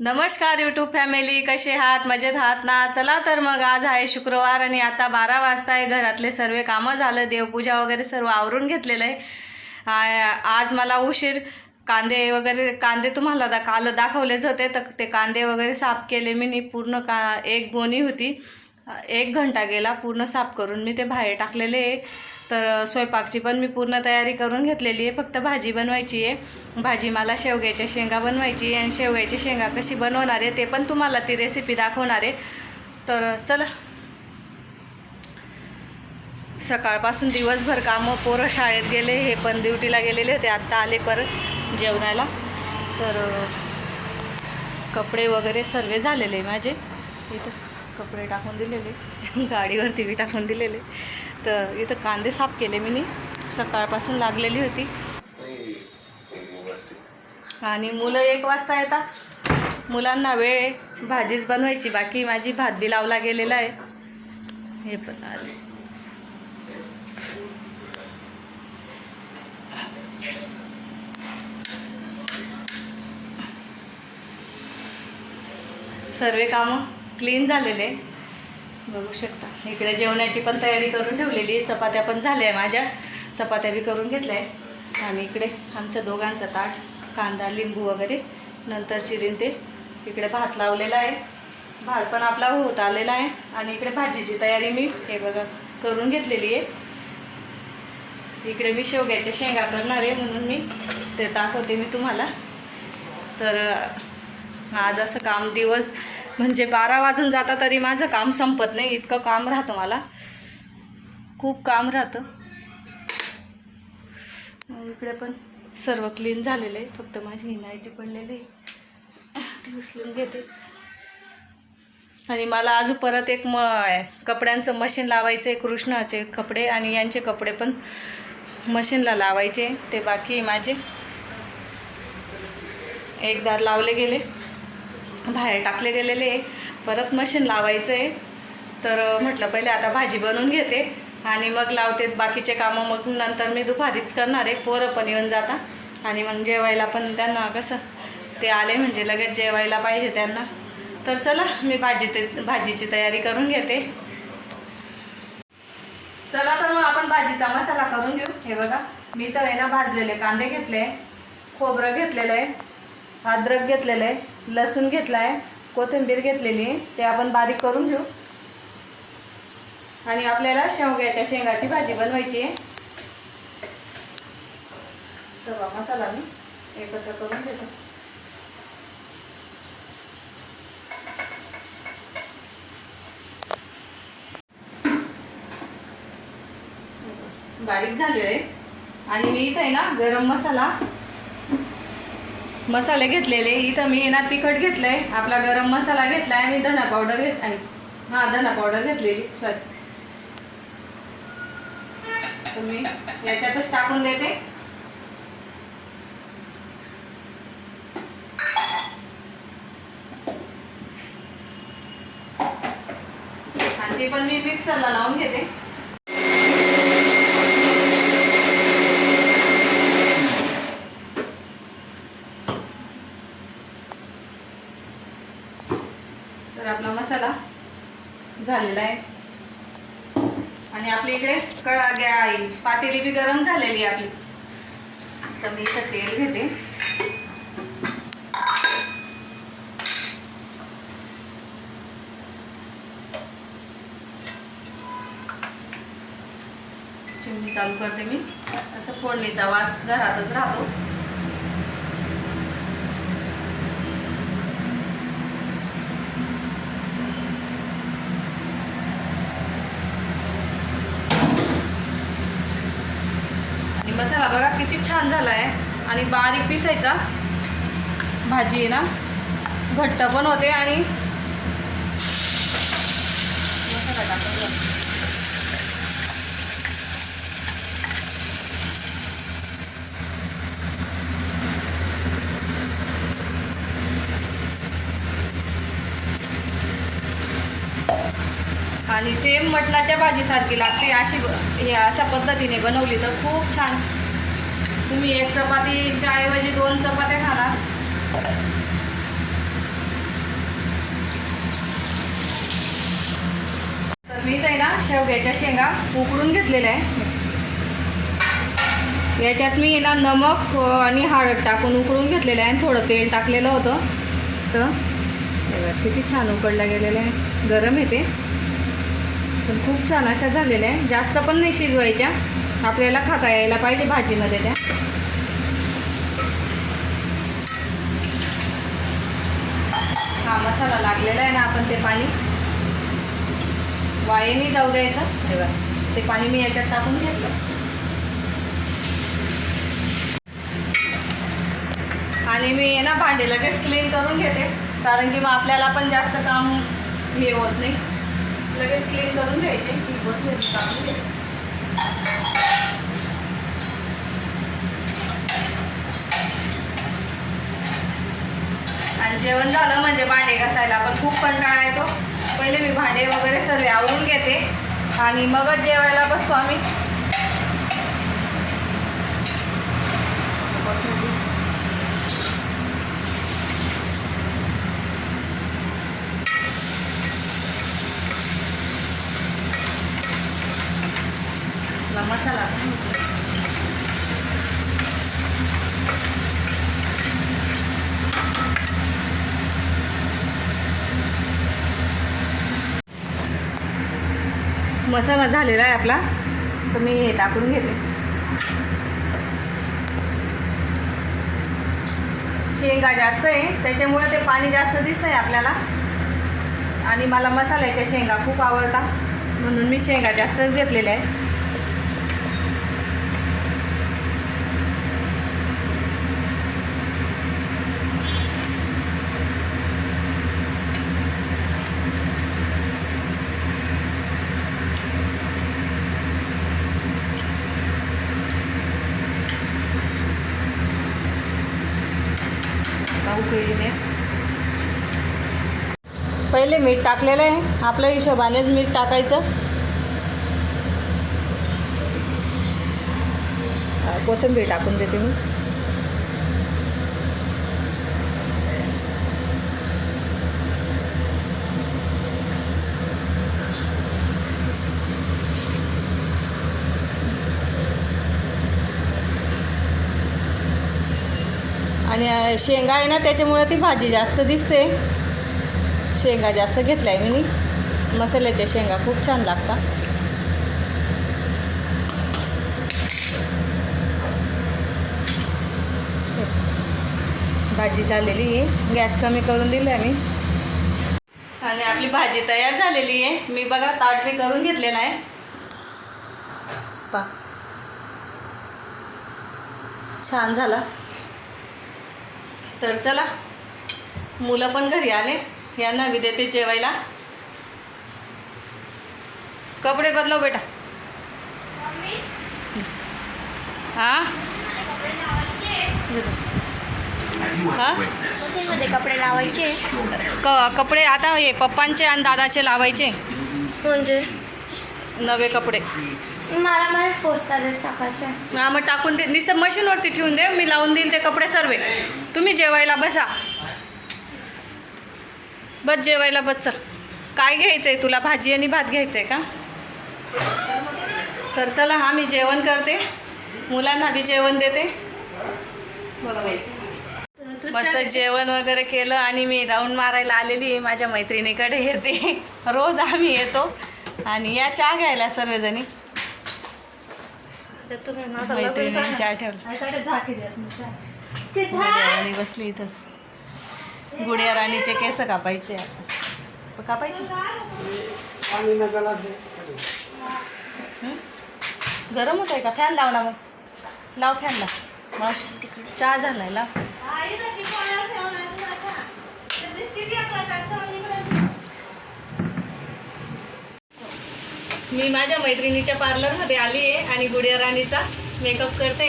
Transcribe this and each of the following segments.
नमस्कार YouTube family कसे आहात? मजेत आहात ना? चला तर मग आज आहे शुक्रवार आणि आता बारा वाजता आहे. घरातले सर्व कामं झालं. देवपूजा वगैरे सर्व आवरून घेतलेलं आहे. आज मला उशीर. कांदे वगैरे कांदे तुम्हाला दा काल दाखवलेच होते. तर ते कांदे वगैरे साफ केले मी. नी पूर्ण का एक गोणी होती. एक घंटा गेला पूर्ण साफ करून. मी ते बाहेर टाकलेले आहे. तर स्वयंपाकची पण मी पूर्ण तयारी करून घेतलेली आहे. फक्त भाजी बनवायची आहे. भाजी मला शेवग्याच्या शेंगा बनवायची आहे आणि शेवग्याची शेंगा कशी बनवणार आहे ते पण तुम्हाला ती रेसिपी दाखवणार आहे. तर चला. सकाळपासून दिवसभर कामं पोरं शाळेत गेले हे पण ड्युटीला गेलेले होते. आत्ता आले परत जेवणाला. तर कपडे वगैरे सर्व झालेले माझे. इथं कपडे टाकून दिलेले. गाडीवरती बी टाकून दिलेले. तर इथं कांदे साफ केले मी सकाळपासून लागलेली होती. आणि मुलं एक वाजता येतात. मुलांना वेळ आहे. भाजीच बनवायची. बाकी माझी भात बी लावला गेलेला आहे. हे पण आले. सर्व कामं क्लीन झालेले. बघू शकता. इकडे जेवणाची पण तयारी करून ठेवलेली आहे. चपात्या पण झाल्या आहे माझ्या. चपात्या बी करून घेतल्या आहे. आणि इकडे आमच्या दोघांचा ताट कांदा लिंबू वगैरे नंतर चिरीन ते. इकडे भात लावलेला आहे. भात पण आपला होत आलेला आहे. आणि इकडे भाजीची तयारी मी हे बघा करून घेतलेली आहे. इकडे मी शेवग्याच्या शेंगा करणार आहे म्हणून मी ते दाखवते मी तुम्हाला. तर आज असं काम दिवस म्हणजे बारा वाजून जाता तरी माझं काम संपत नाही इतकं काम राहतं मला. खूप काम राहतं. इकडे पण सर्व क्लीन झालेलं आहे फक्त माझी हिनायची पडलेली आहे. ती उचलून घेते. आणि मला अजून परत एक म कपड्यांचं मशीन लावायचं आहे कृष्णाचे कपडे आणि यांचे कपडे पण मशीनला लावायचे. ते बाकी माझे. एकदा लावले गेले. बाहेर टाकले गेलेले परत मशीन लावायचं आहे तर म्हटलं पहिले आता भाजी बनवून घेते. आणि मग लावते बाकीचे कामं. मग नंतर मी दुपारीच करणार आहे. पोरं पण येऊन जाता आणि मग जेवायला पण त्यांना कसं ते आले म्हणजे लगेच जेवायला पाहिजे त्यांना. तर चला मी भाजी ते भाजीची तयारी करून घेते. चला तर मग आपण भाजीचा मसाला करून घेऊ. हे बघा मी तर आहे ना भाजलेले कांदे घेतले. खोबरं घेतलेलं आहे. अद्रक घेतलेलं आहे लसूण घेतला आहे कोथिंबीर घेतलेली आहे ते आपण बारीक करून घेऊ. आणि आपल्याला शेवग्याच्या शेंगाची भाजी बनवायची आहे. तर मसाला मी एकत्र करून घेतो. बारीक झालेलं आहे. आणि मी इथं आहे ना गरम मसाला मसाले घेतलेले. इथं मी ना तिखट घेतलंय आपला गरम मसाला घेतलाय आणि धना पावडर घेत आहे हा धना पावडर घेतलेली. सॉरी. मी याच्यातच टाकून देते. आणि ते पण मी मिक्सरला लावून घेते तर आपला मसाला झालेला आहे. आणि आपल्या इकडे कळा घ्या आई पातेली बी गरम झालेली आहे आपली. तर मी इथं तेल घेते. चिमणी चालू करते मी. असं फोडणीचा वास घरातच राहतो आणि मसाला बघा किती छान झाला आहे आणि बारीक पिसायचा. भाजी आहे ना घट्ट पण होते आणि मसाला टाकून आणि सेम मटणाच्या भाजीसारखी लागते अशी हे अशा पद्धतीने बनवली तर खूप छान तुम्ही एक चपातीच्या म्हणजे ऐवजी दोन चपात्या खाला तर मीच आहे ना शेवग्याच्या शेंगा उकडून घेतलेल्या आहे. याच्यात मी ना नमक आणि हळद टाकून उकडून घेतलेलं आहे आणि थोडं तेल टाकलेलं होतं. तर किती छान उकडला गेलेलं आहे गरम येते पण खूप छान अशा झालेल्या आहे जास्त पण नाही शिजवायच्या. आपल्याला खाता यायला पाहिजे भाजीमध्ये त्या. हा मसाला लागलेला आहे ना आपण ते पाणी. वायेने जाऊ द्यायचं. तेव्हा ते पाणी मी याच्यात टाकून घेतलं. आणि मी ना भांडे लगेच क्लीन करून घेते कारण की मग आपल्याला पण जास्त काम हे होत नाही. लगेच क्लीन करून घ्यायचे मी कोथिंबीर टाकून घेते. आणि जेवण झालं म्हणजे भांडे घासायला. पण खूप कंटाळा येतो. पहिले मी भांडे वगैरे सर्व आवरून घेते. आणि मगच जेवायला बसतो आम्ही. मसाला. मसाला झालेला आहे आपला तर मी हे टाकून घेते. शेंगा जास्त आहे त्याच्यामुळे ते पाणी जास्त दिसत आहे आपल्याला. आणि मला मसाल्याच्या शेंगा खूप आवडतात म्हणून मी शेंगा जास्तच घेतलेल्या आहे आता उकळीने पहिले मीठ टाकलेलं आहे. आपल्या हिशोबानेच मीठ टाकायचं. कोथिंबीर टाकून देते मी. आणि शेंगा आहे ना त्याच्यामुळे ती भाजी जास्त दिसते. शेंगा जास्त घेतल्या आहे मी. मसाल्याच्या शेंगा खूप छान लागतात. भाजी झालेली आहे. गॅस कमी करून दिला आहे मी. आणि आपली भाजी तयार झालेली आहे. मी बघा ताट बी करून घेतलेला आहे. पा. छान झाला. तर चला मुलं पण घरी आले. यांना बी देते जेवायला. कपडे बदलव बेटा. हां? हा? कपडे लावायचे? क कपडे आता हे पप्पांचे आणि दादाचे लावायचे. म्हणजे? नवे कपडे. मला मला टाकायचं हा मग टाकून दे. निसं मशीनवरती ठेवून दे. मी लावून देईल ते कपडे सर्व. तुम्ही जेवायला बसा. बस जेवायला बस चल. काय घ्यायचं आहे तुला? भाजी आणि भात घ्यायचं आहे का? तर चला हा मी जेवण करते. मुलांना बी जेवण देते. मस्त जेवण वगैरे केलं आणि मी राऊंड मारायला आलेली आहे. माझ्या मैत्रिणीकडे येते. रोज आम्ही येतो. आणि या चहा घ्यायला सर्वजणी. मैत्रिणी चहा ठेवला. बसली इथं. गुडिया राणीचे केस कापायचे कापायचे? गरम होत आहे का? फॅन लाव ना मग. लाव फॅन लाव. मावशी चहा झालाय लाव. मी माझ्या मैत्रिणीच्या पार्लरमध्ये आली आहे आणि गुडिया राणीचा मेकअप करते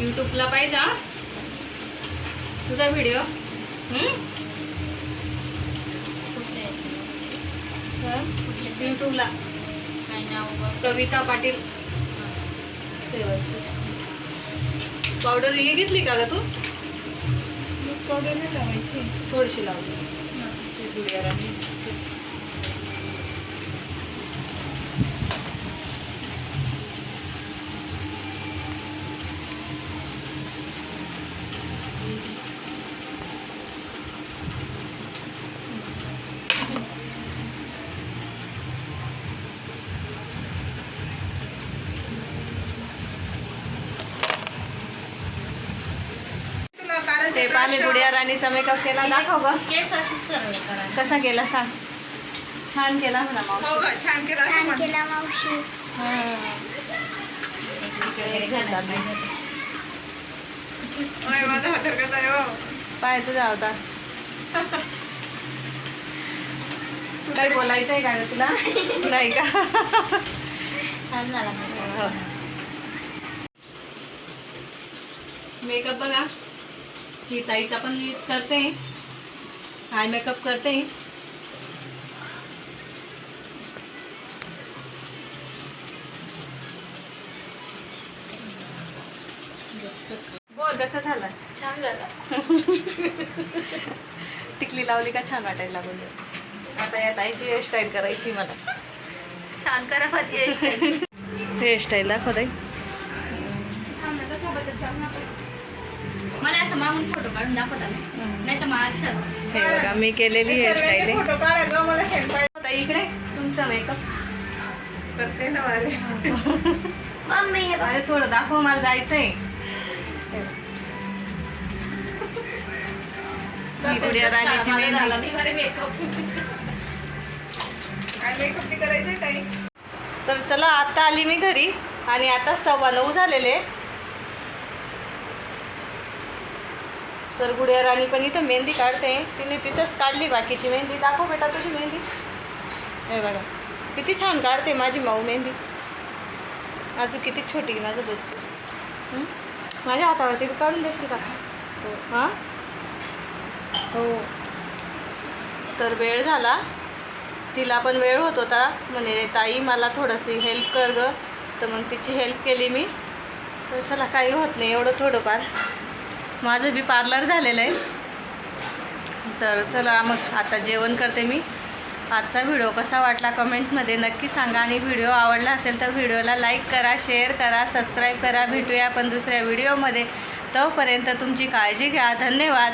यूट्यूबला पाहिजे तुझा video यूट्यूबला. Kavita Patil. Seven six powder ही घेतली का ग तू? पावडर नाही लावायची. थोडीशी लावते. गुडिया ते पहा मी गुडिया राणीचा मेकअप केला दाखव ग. केस अशी सरळ करा. कसा केला सांग. छान केला म्हणा हो मावशी ग छान केला. छान केला मावशी. होय माझा हॉटेल कसा आहे हो. पाय तुझा होता. काही बोलायचं आहे का ग तुला? नाही का? छान झाला. हो. मेकअप बघा. ही ताईचा पण मी करते. आय मेकअप करते. बोल कसं झालं? छान झाला. टिकली लावली का छान वाटायला लागून. आता या ताईची हेअरस्टाईल करायची मला. छान करा हेअरस्टाईल दाखव ताई. मला असं मागून फोटो काढून दाखवता नाही तर हे बघा मी केलेली हेअरस्टाईल आहे. फोटो काढा ग मला हेल्प ताई इकडे तुमचा मेकअप करते ना मम्मी हे बघ. अरे थोडं दाखव मला जायचंय. ही गुडिया राणीची मेहंदी. काय मेकअप नाही करायचंय काही तर चला आता आली मी घरी. आणि आता सव्वा नऊ झालेले. तर गुडिया राणी पण इथं मेहंदी काढते. तिने तिथंच काढली बाकीची मेहंदी. दाखव बेटा तुझी मेहंदी. हे बघा किती छान काढते माझी माऊ मेहंदी. अजून किती छोटी आहे माझं दूध हं? माझ्या हातावरती काढून देशील का? हां. हो? तर वेळ झाला. तिला पण वेळ होत होता. म्हणे ताई मला थोडंशी हेल्प कर ग. तर मग तिची हेल्प केली मी. तर चला काही होत नाही एवढं थोडंफार. माझं बी पार्लर झालेलं आहे. तर चला मग आता जेवण करते मी. आजचा व्हिडिओ कसा वाटला कमेंटमध्ये नक्की सांगा आणि व्हिडिओ आवडला असेल तर व्हिडिओला लाईक करा शेअर करा सबस्क्राईब करा. भेटूया आपण दुसऱ्या व्हिडिओमध्ये. तोपर्यंत तुमची काळजी घ्या. धन्यवाद.